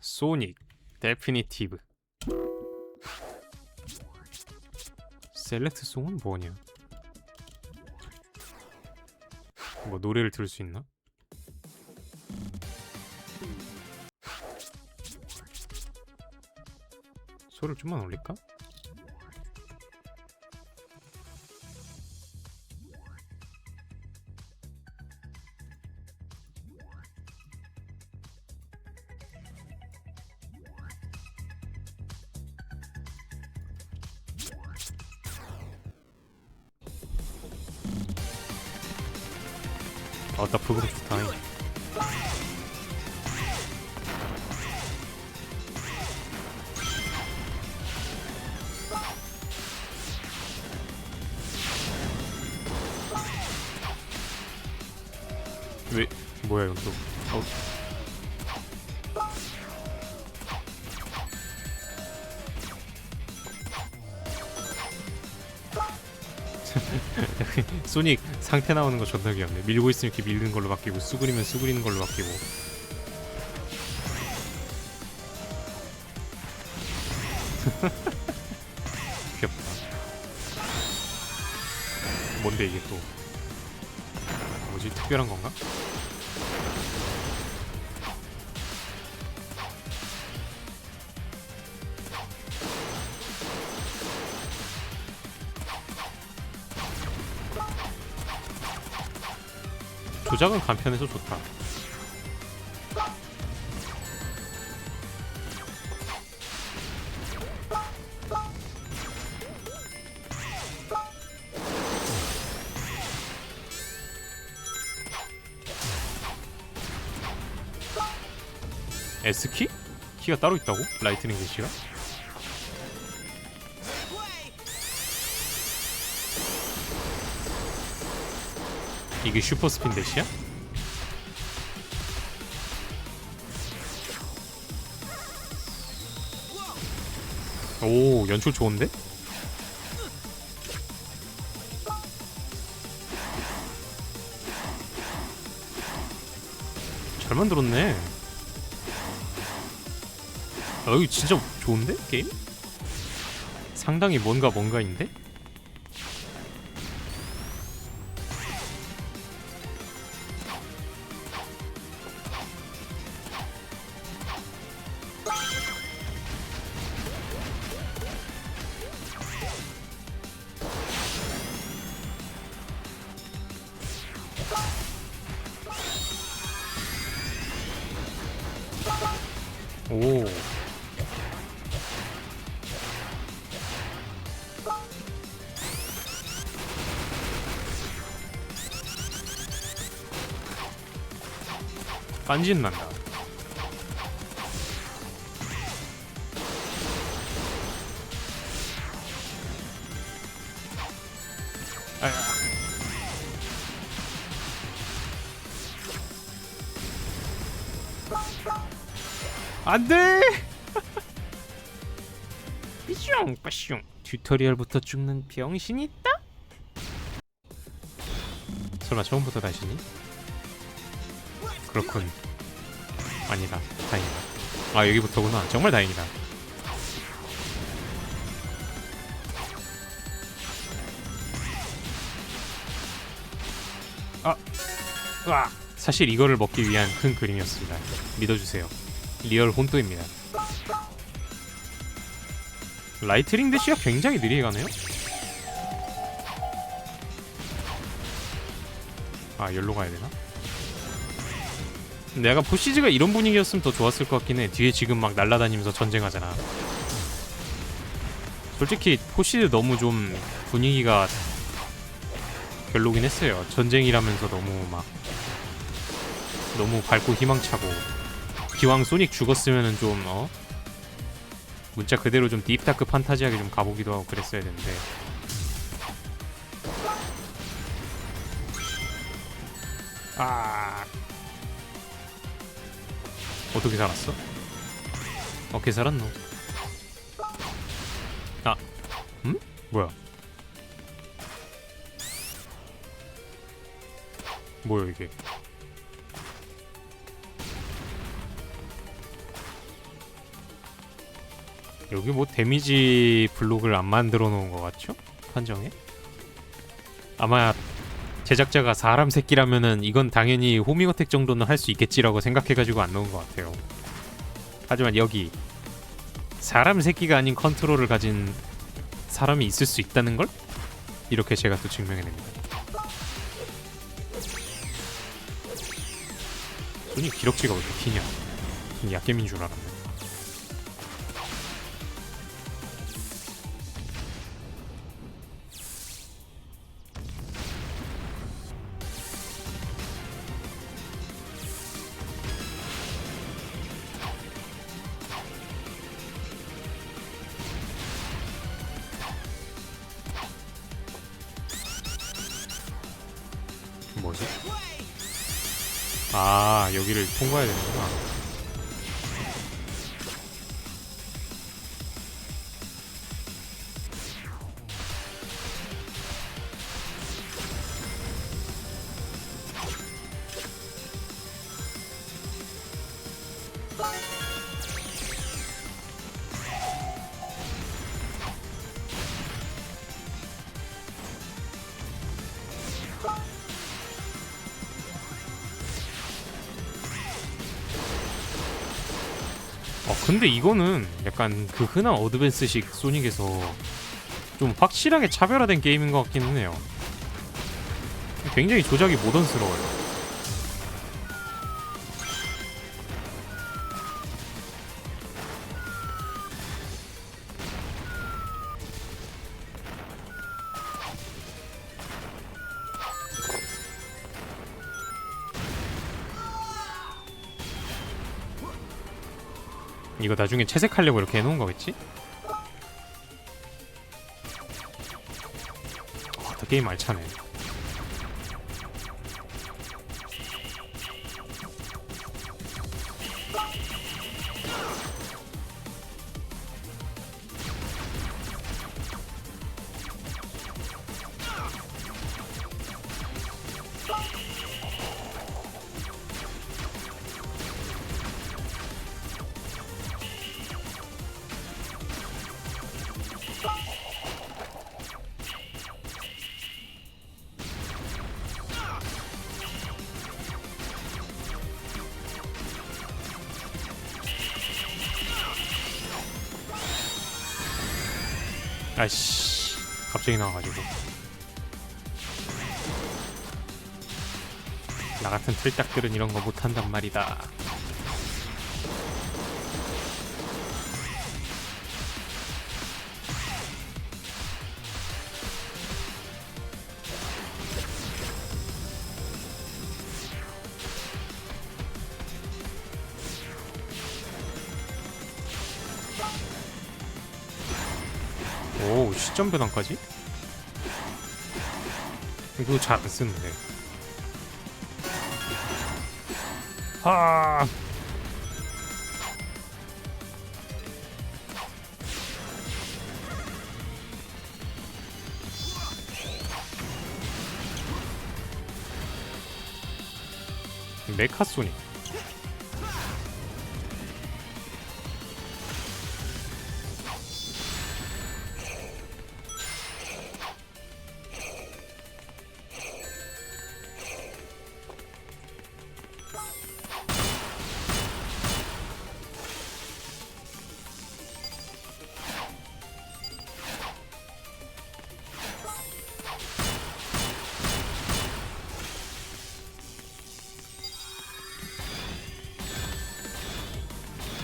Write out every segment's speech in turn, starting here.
소닉 데피니티브 셀렉트 송은 뭐냐? 뭐 노래를 들을 수 있나? 소리를 좀만 올릴까? 아나 프로그램 좋다 왜 뭐야 이건 또 어. 소닉 상태 나오는 거 존나 귀엽네 밀고 있으면 이렇게 밀는 걸로 바뀌고 수그리면 수그리는 걸로 바뀌고. 귀엽다. 뭔데 이게 또? 뭐지? 특별한 건가? 조작은 간편해서 좋다. S키? 키가 따로 있다고? 라이트닝 대시가? 이게 슈퍼 스핀 대시야? 오 연출 좋은데? 잘 만들었네 아 이거 진짜 좋은데? 게임? 상당히 뭔가 뭔가인데? 오. 깐진 난다. 안 돼! 삐슝 빠슝 튜토리얼부터 죽는 병신이 있다? 설마 처음부터 다시니? 그렇군 아니다 다행이다 아 여기부터구나 정말 다행이다 아! 으아! 사실 이거를 먹기 위한 큰 그림이었습니다 믿어주세요 리얼 혼또입니다. 라이트링 대시가 굉장히 느리게 가네요. 아, 열로 가야 되나? 내가 포시즈가 이런 분위기였으면 더 좋았을 것 같긴 해. 뒤에 지금 막 날아다니면서 전쟁하잖아. 솔직히 포시즈 너무 좀 분위기가 별로긴 했어요. 전쟁이라면서 너무 막 너무 밝고 희망차고 기왕 소닉 죽었으면은 좀 어? 문자 그대로 좀 딥다크 판타지하게 좀 가보기도 하고 그랬어야 되는데 아 어떻게 살았어? 어떻게 살았노? 아, 음? 뭐야? 뭐야 이게? 여기 뭐 데미지 블록을 안 만들어 놓은 것 같죠? 판정에? 아마 제작자가 사람 새끼라면은 이건 당연히 호밍어택 정도는 할 수 있겠지라고 생각해가지고 안 넣은 것 같아요. 하지만 여기 사람 새끼가 아닌 컨트롤을 가진 사람이 있을 수 있다는 걸 이렇게 제가 또 증명해냅니다. 손이 기럭지가 왜 이렇게 기냐? 약겜인 줄 알았네. 아 여기를 통과해야 되는구나. 근데 이거는 약간 그 흔한 어드밴스식 소닉에서 좀 확실하게 차별화된 게임인 것 같기는 해요. 굉장히 조작이 모던스러워요. 이거 나중에 채색하려고 이렇게 해놓은 거겠지? 와, 더 게임 알차네. 아이씨, 갑자기 나와가지고. 나 같은 틀딱들은 이런 거 못한단 말이다. 시점 변환까지? 이거 잘 안 쓰는데. 아 메카 소닉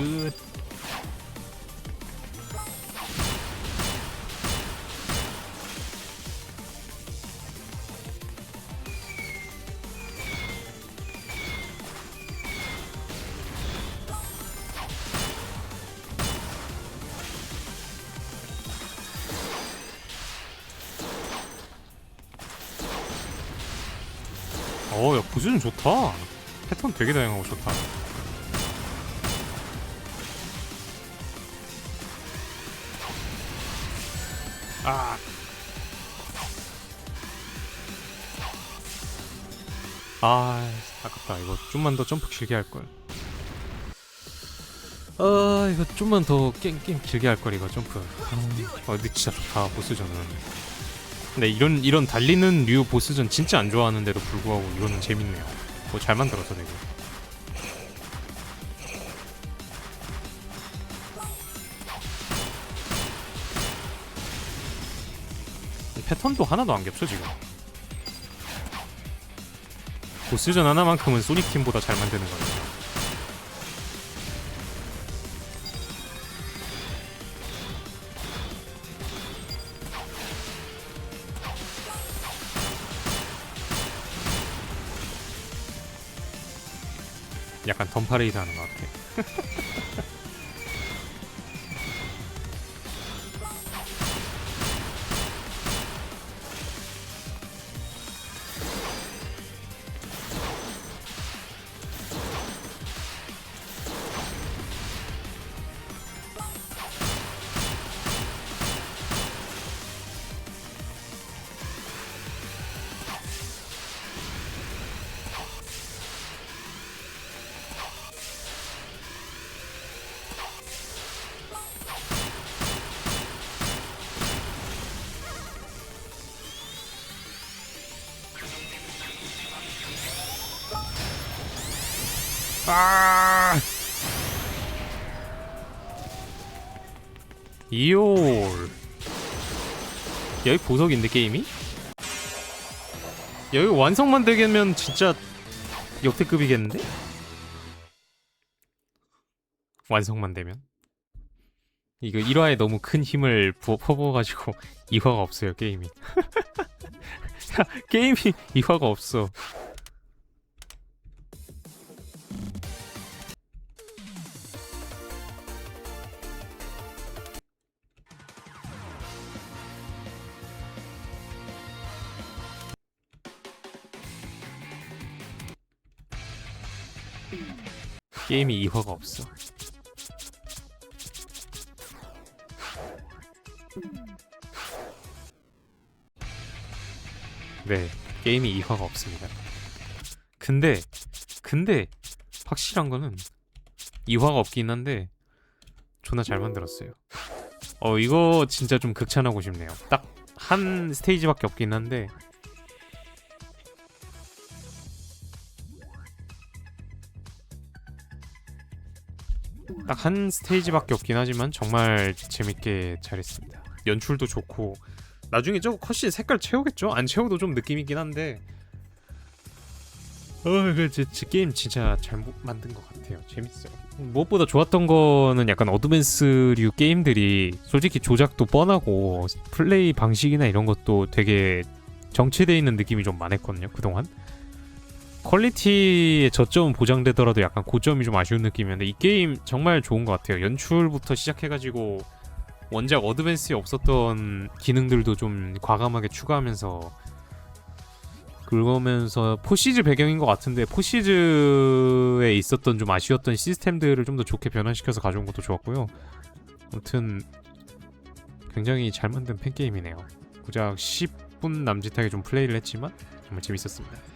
끝 어, 야, 부수는 좋다. 패턴 되게 다양하고 좋다. 아. 아, 아깝다. 이거 좀만 더 점프 길게 할 걸. 아 이거 좀만 더 게임, 게임 길게 할 걸 이거 점프. 아 근데 진짜 좋다 보스전은. 근데 이런 이런 달리는 류 보스전 진짜 안 좋아하는데도 불구하고 이거는 재밌네요. 뭐 잘 만들어서 되게. 패턴도 하나도 안 겹쳐 지금. 보스전 하나만큼은 소닉 팀보다 잘 만드는 거예요. 약간 덤파레이드 하는 것 같아. 아! 이올 여기 보석인데 게임이? 여기 완성만 되겠면 진짜 역대급이겠는데? 완성만 되면 이거 1화에 너무 큰 힘을 부어 퍼부어가지고 2화가 없어요 게임이 게임이 2화가 없어 게임이 2화가 없어. 네, 게임이 2화가 없습니다. 근데, 근데, 확실한 거는 2화가 없긴 한데, 존나 잘 만들었어요. 어, 이거 진짜 좀 극찬하고 싶네요. 딱 한 스테이지밖에 없긴 한데, 딱 한 스테이지밖에 없긴 하지만 정말 재밌게 잘했습니다. 연출도 좋고 나중에 저거 컷신 색깔 채우겠죠? 안 채워도 좀 느낌 있긴 한데 어, 그 지, 지, 게임 진짜 잘 모- 만든 것 같아요. 재밌어요. 무엇보다 좋았던 거는 약간 어드밴스류 게임들이 솔직히 조작도 뻔하고 플레이 방식이나 이런 것도 되게 정체되어 있는 느낌이 좀 많았거든요. 그동안. 퀄리티의 저점은 보장되더라도 약간 고점이 좀 아쉬운 느낌이었는데 이 게임 정말 좋은 것 같아요. 연출부터 시작해가지고 원작 어드밴스에 없었던 기능들도 좀 과감하게 추가하면서 그러면서 포시즈 배경인 것 같은데 포시즈에 있었던 좀 아쉬웠던 시스템들을 좀 더 좋게 변환시켜서 가져온 것도 좋았고요. 아무튼 굉장히 잘 만든 팬게임이네요. 고작 10분 남짓하게 좀 플레이를 했지만 정말 재밌었습니다.